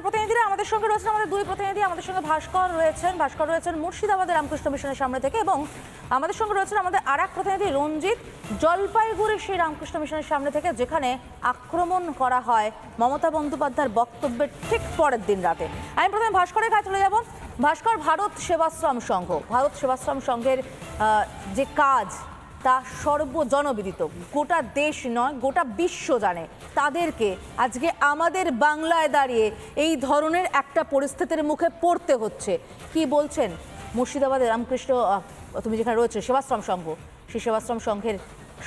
আমাদের প্রতিনিধিরা আমাদের সঙ্গে রয়েছেন আমাদের দুই প্রতিনিধি, আমাদের সঙ্গে ভাস্কর রয়েছেন। ভাস্কর রয়েছেন মুর্শিদাবাদের রামকৃষ্ণ মিশনের সামনে থেকে এবং আমাদের সঙ্গে রয়েছেন আমাদের আর এক প্রতিনিধি রঞ্জিত জলপাইগুড়ি সেই রামকৃষ্ণ মিশনের সামনে থেকে, যেখানে আক্রমণ করা হয় মমতা বন্দ্যোপাধ্যায়ের বক্তব্যের ঠিক পরের দিন রাতে। আমি প্রথমে ভাস্করের কাছে চলে যাব। ভাস্কর, ভারত সেবাশ্রম সংঘ। ভারত সেবাশ্রম সংঘের যে কাজ তা সর্বজনবিদিত। গোটা দেশ নয়, গোটা বিশ্ব জানে। তাদেরকে আজকে আমাদের বাংলায় দাঁড়িয়ে এই ধরনের একটা পরিস্থিতির মুখে পড়তে হচ্ছে। কি বলছেন? মুর্শিদাবাদের রামকৃষ্ণ তুমি যেখানে রয়েছে, সেবাশ্রম সংঘ, সেই সেবাশ্রম সংঘের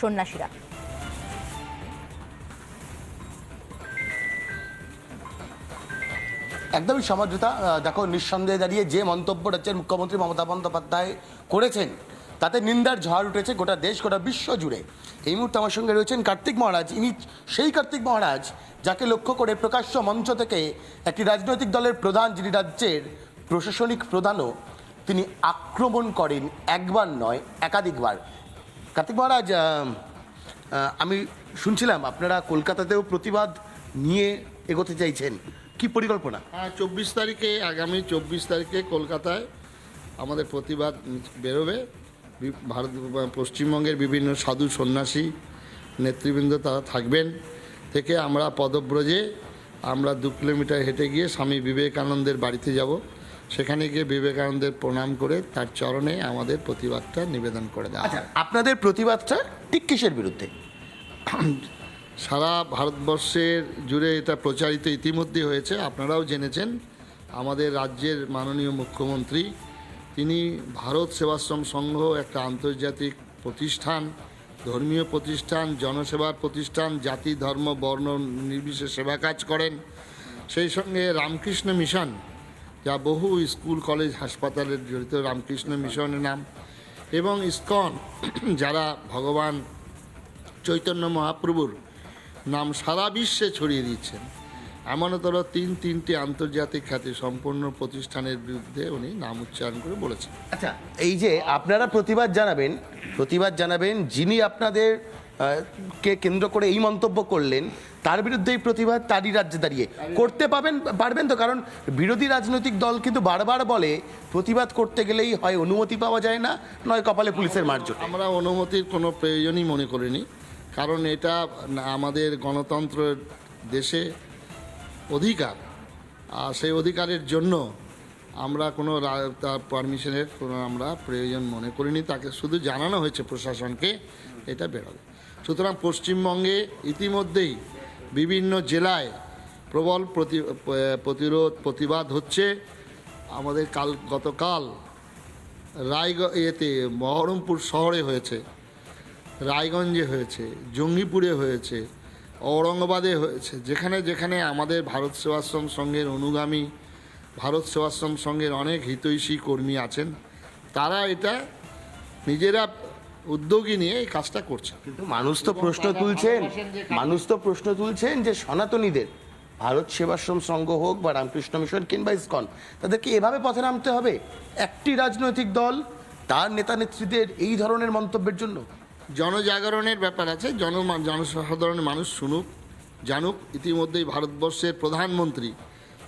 সন্ন্যাসীরা। একদমই সমাজতা দেখো, নিঃসন্দেহে দাঁড়িয়ে যে মন্তব্য রাজ্যের মুখ্যমন্ত্রী মমতা বন্দ্যোপাধ্যায় করেছেন তাতে নিন্দার ঝড় উঠেছে গোটা দেশ, গোটা বিশ্ব জুড়ে। এই মুহূর্তে আমার সঙ্গে রয়েছেন কার্তিক মহারাজ। ইনি সেই কার্তিক মহারাজ যাকে লক্ষ্য করে প্রকাশ্য মঞ্চ থেকে একটি রাজনৈতিক দলের প্রধান যিনি রাজ্যের প্রশাসনিক প্রধানও, তিনি আক্রমণ করেন একবার নয়, একাধিকবার। কার্তিক মহারাজ আমি শুনছিলাম আপনারা কলকাতাতেও প্রতিবাদ নিয়ে এগোতে চাইছেন। কি পরিকল্পনা? হ্যাঁ চব্বিশ তারিখে, আগামী চব্বিশ তারিখে কলকাতায় আমাদের প্রতিবাদ বেরোবে। ভারত পশ্চিমবঙ্গের বিভিন্ন সাধু সন্ন্যাসী নেতৃবৃন্দ তারা থাকবেন। থেকে আমরা পদব্রজে আমরা দু কিলোমিটার হেঁটে গিয়ে স্বামী বিবেকানন্দের বাড়িতে যাব। সেখানে গিয়ে বিবেকানন্দের প্রণাম করে তার চরণে আমাদের প্রতিবাদটা নিবেদন করে দেওয়া আচ্ছা আপনাদের প্রতিবাদটা ঠিক কিসের বিরুদ্ধে? সারা ভারতবর্ষের জুড়ে এটা প্রচারিত ইতিমধ্যে হয়েছে। আপনারাও জেনেছেন আমাদের রাজ্যের মাননীয় মুখ্যমন্ত্রী তিনি ভারত সেবাশ্রম সংঘ একটা আন্তর্জাতিক প্রতিষ্ঠান, ধর্মীয় প্রতিষ্ঠান, জনসেবার প্রতিষ্ঠান, জাতি, ধর্ম, বর্ণ, নির্বিশেষে সেবা কাজ করেন। সেই সঙ্গে রামকৃষ্ণ মিশন, যা বহু স্কুল, কলেজ, হাসপাতালের জড়িত রামকৃষ্ণ মিশনের নাম, এবং ইসকন, যারা ভগবান চৈতন্য মহাপ্রভুর নাম সারা বিশ্বে ছড়িয়ে দিচ্ছেন এমনতর তিন তিনটি আন্তর্জাতিক খ্যাতি সম্পন্ন প্রতিষ্ঠানের বিরুদ্ধে উনি নাম উচ্চারণ করে বলেছেন। আচ্ছা এই যে আপনারা প্রতিবাদ জানাবেন প্রতিবাদ জানাবেন যিনি আপনাদের কে কেন্দ্র করে এই মন্তব্য করলেন তার বিরুদ্ধে এই প্রতিবাদ তারই রাজ্যে দাঁড়িয়ে। করতে পাবেন পারবেন তো কারণ বিরোধী রাজনৈতিক দল কিন্তু বারবার বলে প্রতিবাদ করতে গেলেই হয় অনুমতি পাওয়া যায় না নয় কপালে পুলিশের মারজোট আমরা অনুমতির কোনো প্রয়োজনই মনে করিনি কারণ এটা আমাদের গণতন্ত্রের দেশে অধিকার। আর সেই অধিকারের জন্য আমরা কোনো তার পারমিশনের কোনো আমরা প্রয়োজন মনে করিনি। তাকে শুধু জানানো হয়েছে প্রশাসনকে, এটা বেরোবে। সুতরাং পশ্চিমবঙ্গে ইতিমধ্যেই বিভিন্ন জেলায় প্রবল প্রতি, প্রতিরোধ, প্রতিবাদ হচ্ছে। আমাদের কাল, গতকাল রায়গঞ্জ এতে বহরমপুর শহরে হয়েছে, রায়গঞ্জে হয়েছে, জঙ্গিপুরে হয়েছে ঔরঙ্গাবাদে হয়েছে। যেখানে যেখানে আমাদের ভারত সেবাশ্রম সংঘের অনুগামী ভারত সেবাশ্রম সংঘের অনেক হিতৈষী কর্মী আছেন তারা এটা নিজেরা উদ্যোগী নিয়ে এই কাজটা করছে কিন্তু মানুষ তো প্রশ্ন তুলছেন মানুষ তো প্রশ্ন তুলছেন যে সনাতনীদের ভারত সেবাশ্রম সংঘ হোক বা রামকৃষ্ণ মিশন কিংবা ইসকন তাদেরকে এভাবে পথে নামতে হবে? একটি রাজনৈতিক দল তার নেতা নেত্রীদের এই ধরনের মন্তব্যের জন্য জনজাগরণের ব্যাপার আছে জন জনসাধারণের মানুষ শুনুক, জানুক। ইতিমধ্যেই ভারতবর্ষের প্রধানমন্ত্রী,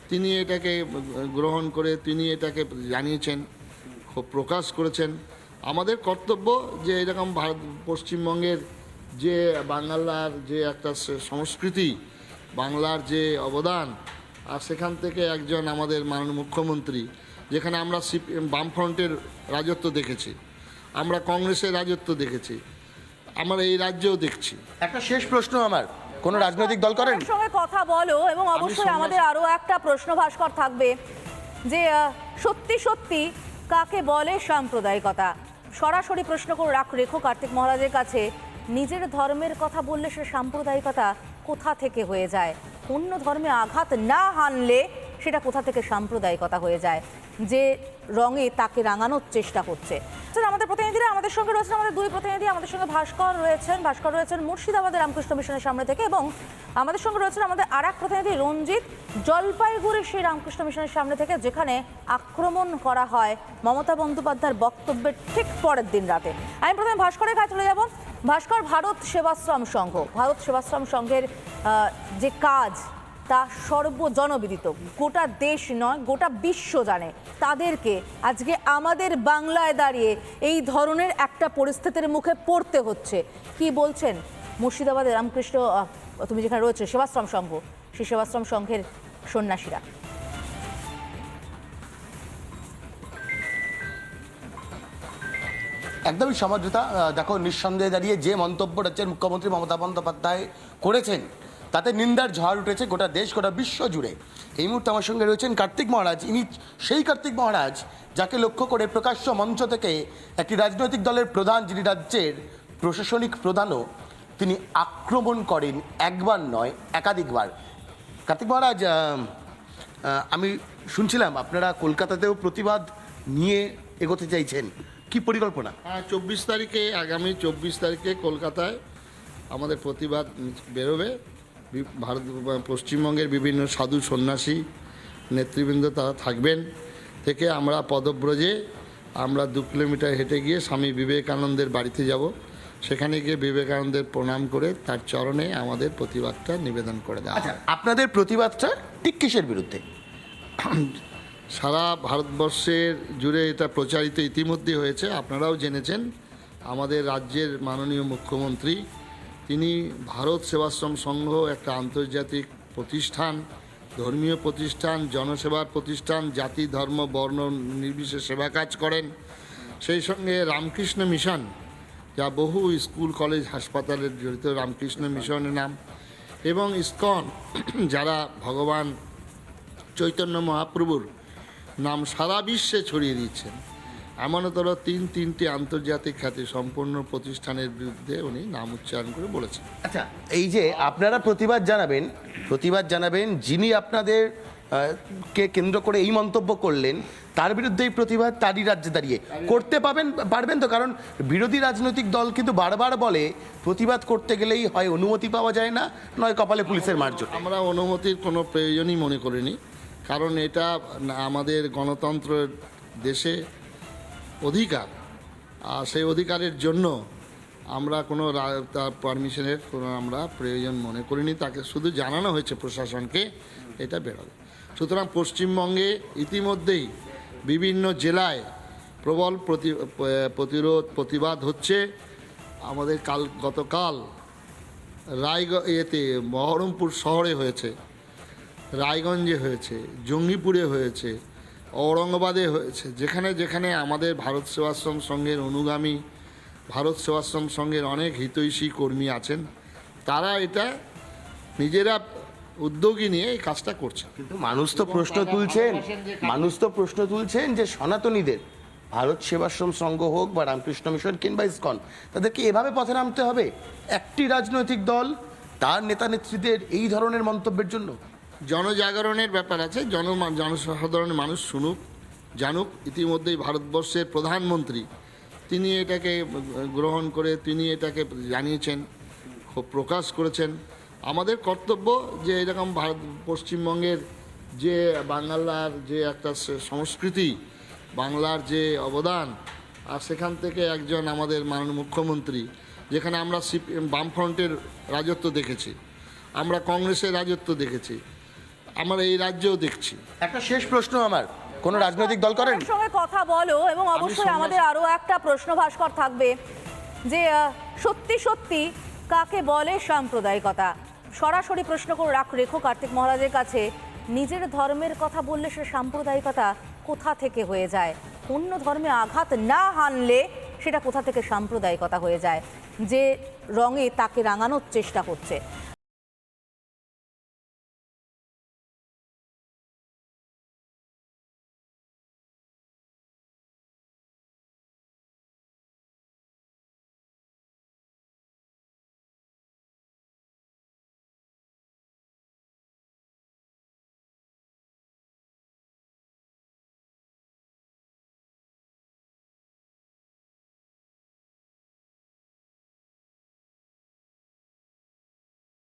তিনি এটাকে গ্রহণ করে, তিনি এটাকে জানিয়েছেন, খুব প্রকাশ করেছেন। আমাদের কর্তব্য যে এরকম ভারত, পশ্চিমবঙ্গের যে বাংলার যে একটা সংস্কৃতি, বাংলার যে অবদান, আর সেখান থেকে একজন আমাদের মাননীয় মুখ্যমন্ত্রী, যেখানে আমরা সিপিএম বামফ্রন্টের রাজত্ব দেখেছি, আমরা কংগ্রেসের রাজত্ব দেখেছি আমরা এই রাজ্যেও দেখছি। একটা শেষ প্রশ্ন আমার। কোন রাজনৈতিক দল করেন? সঙ্গে কথা বলো এবং অবশ্যই আমাদের আরও একটা প্রশ্ন ভাস্কর থাকবে যে সত্যি সত্যি কাকে বলে সাম্প্রদায়িকতা? সরাসরি প্রশ্ন করে রাখ রেখো কার্তিক মহারাজের কাছে। নিজের ধর্মের কথা বললে সে সাম্প্রদায়িকতা কোথা থেকে হয়ে যায়? অন্য ধর্মে আঘাত না হানলে সেটা কোথা থেকে সাম্প্রদায়িকতা হয়ে যায়? যে রঙে তাকে রাঙানোর চেষ্টা করছে। আমাদের প্রতিনিধিরা আমাদের সঙ্গে রয়েছেন, আমাদের দুই প্রতিনিধি, আমাদের সঙ্গে ভাস্কর রয়েছেন। ভাস্কর রয়েছেন মুর্শিদাবাদের রামকৃষ্ণ মিশনের সামনে থেকে এবং আমাদের সঙ্গে রয়েছেন আমাদের আর এক প্রতিনিধি রঞ্জিত জলপাইগুড়ি সেই রামকৃষ্ণ মিশনের সামনে থেকে, যেখানে আক্রমণ করা হয় মমতা বন্দ্যোপাধ্যায়ের বক্তব্যের ঠিক পরের দিন রাতে। আমি প্রথমে ভাস্করের কাছে চলে যাব। ভাস্কর, ভারত সেবাশ্রম সংঘ। ভারত সেবাশ্রম সংঘের যে কাজ তা সর্বজনবিদিত। গোটা দেশ নয়, গোটা বিশ্ব জানে। তাদেরকে আজকে আমাদের বাংলায় দাঁড়িয়ে এই ধরনের একটা পরিস্থিতির মুখে পড়তে হচ্ছে। কি বলছেন? মুর্শিদাবাদের রামকৃষ্ণ তুমি যেখানে রয়েছে, সেবাশ্রম সংঘ। সেই সেবাশ্রম সংঘের সন্ন্যাসীরা। একদমই সমাজতা দেখো, নিঃসন্দেহে দাঁড়িয়ে যে মন্তব্য রাজ্যের মুখ্যমন্ত্রী মমতা বন্দ্যোপাধ্যায় করেছেন তাতে নিন্দার ঝড় উঠেছে গোটা দেশ, গোটা বিশ্ব জুড়ে। এই মুহূর্তে আমার সঙ্গে রয়েছেন কার্তিক মহারাজ। ইনি সেই কার্তিক মহারাজ যাকে লক্ষ্য করে প্রকাশ্য মঞ্চ থেকে একটি রাজনৈতিক দলের প্রধান, যিনি রাজ্যের প্রশাসনিক প্রধানও, তিনি আক্রমণ করেন একবার নয়, একাধিকবার। কার্তিক মহারাজ আমি শুনছিলাম, আপনারা কলকাতাতেও প্রতিবাদ নিয়ে এগোতে চাইছেন। কি পরিকল্পনা? হ্যাঁ চব্বিশ তারিখে, আগামী চব্বিশ তারিখে কলকাতায় আমাদের প্রতিবাদ বেরোবে। ভারত পশ্চিমবঙ্গের বিভিন্ন সাধু সন্ন্যাসী নেতৃবৃন্দ তারা থাকবেন। থেকে আমরা পদব্রজে আমরা দু কিলোমিটার হেঁটে গিয়ে স্বামী বিবেকানন্দের বাড়িতে যাব। সেখানে গিয়ে বিবেকানন্দের প্রণাম করে তার চরণে আমাদের প্রতিবাদটা নিবেদন করে দেওয়া আচ্ছা আপনাদের প্রতিবাদটা ঠিক কিসের বিরুদ্ধে? সারা ভারতবর্ষের জুড়ে এটা প্রচারিত ইতিমধ্যে হয়েছে। আপনারাও জেনেছেন আমাদের রাজ্যের মাননীয় মুখ্যমন্ত্রী তিনি ভারত সেবাশ্রম সংঘ একটা আন্তর্জাতিক প্রতিষ্ঠান, ধর্মীয় প্রতিষ্ঠান, জনসেবার প্রতিষ্ঠান, জাতি, ধর্ম, বর্ণ, নির্বিশেষে সেবা কাজ করেন। সেই সঙ্গে রামকৃষ্ণ মিশন, যা বহু স্কুল, কলেজ, হাসপাতালের জড়িত রামকৃষ্ণ মিশনের নাম, এবং ইসকন, যারা ভগবান চৈতন্য মহাপ্রভুর নাম সারা বিশ্বে ছড়িয়ে দিচ্ছেন এমনতর তিন তিনটি আন্তর্জাতিক খ্যাতি সম্পন্ন প্রতিষ্ঠানের বিরুদ্ধে উনি নাম উচ্চারণ করে বলেছেন। আচ্ছা এই যে আপনারা প্রতিবাদ জানাবেন প্রতিবাদ জানাবেন যিনি আপনাদের কে কেন্দ্র করে এই মন্তব্য করলেন তার বিরুদ্ধে এই প্রতিবাদ তারই রাজ্যে দাঁড়িয়ে। করতে পাবেন পারবেন তো কারণ বিরোধী রাজনৈতিক দল কিন্তু বারবার বলে প্রতিবাদ করতে গেলেই হয় অনুমতি পাওয়া যায় না নয় কপালে পুলিশের মারজোট আমরা অনুমতির কোনো প্রয়োজনই মনে করিনি কারণ এটা আমাদের গণতন্ত্রের দেশে অধিকার। আর সেই অধিকারের জন্য আমরা কোনো তার পারমিশনের কোনো আমরা প্রয়োজন মনে করিনি। তাকে শুধু জানানো হয়েছে প্রশাসনকে, এটা বেরোবে সুতরাং পশ্চিমবঙ্গে ইতিমধ্যেই বিভিন্ন জেলায় প্রবল প্রতি প্রতিরোধ, প্রতিবাদ হচ্ছে। আমাদের কাল, গতকাল রায়গঞ্জ এতে বহরমপুর শহরে হয়েছে, রায়গঞ্জে হয়েছে, জঙ্গিপুরে হয়েছে ঔরঙ্গাবাদে হয়েছে। যেখানে যেখানে আমাদের ভারত সেবাশ্রম সংঘের অনুগামী ভারত সেবাশ্রম সংঘের অনেক হিতৈষী কর্মী আছেন তারা এটা নিজেরা উদ্যোগী নিয়ে এই কাজটা করছে কিন্তু মানুষ তো প্রশ্ন তুলছেন মানুষ তো প্রশ্ন তুলছেন যে সনাতনীদের ভারত সেবাশ্রম সংঘ হোক বা রামকৃষ্ণ মিশন কিংবা ইসকন তাদেরকে এভাবে পথে নামতে হবে? একটি রাজনৈতিক দল তার নেতা নেত্রীদের এই ধরনের মন্তব্যের জন্য জনজাগরণের ব্যাপার আছে, জন জনসাধারণের মানুষ শুনুক, জানুক। ইতিমধ্যেই ভারতবর্ষের প্রধানমন্ত্রী, তিনি এটাকে গ্রহণ করে, তিনি এটাকে জানিয়েছেন, খুব প্রকাশ করেছেন। আমাদের কর্তব্য যে এরকম ভারত, পশ্চিমবঙ্গের যে বাংলার যে একটা সংস্কৃতি, বাংলার যে অবদান, আর সেখান থেকে একজন আমাদের মাননীয় মুখ্যমন্ত্রী, যেখানে আমরা বামফ্রন্টের রাজত্ব দেখেছি, আমরা কংগ্রেসের রাজত্ব দেখেছি আমরা এই রাজ্যেও দেখছি। একটা শেষ প্রশ্ন আমার। কোন রাজনৈতিক দল করেন? সঙ্গে কথা বলো এবং অবশ্যই আমাদের আরও একটা প্রশ্ন ভাস্কর থাকবে যে সত্যি সত্যি কাকে বলে সাম্প্রদায়িকতা? সরাসরি প্রশ্ন করে রাখ রেখো কার্তিক মহারাজের কাছে। নিজের ধর্মের কথা বললে সে সাম্প্রদায়িকতা কোথা থেকে হয়ে যায়? অন্য ধর্মে আঘাত না হানলে সেটা কোথা থেকে সাম্প্রদায়িকতা হয়ে যায়? যে রঙে তাকে রাঙানোর চেষ্টা হচ্ছে।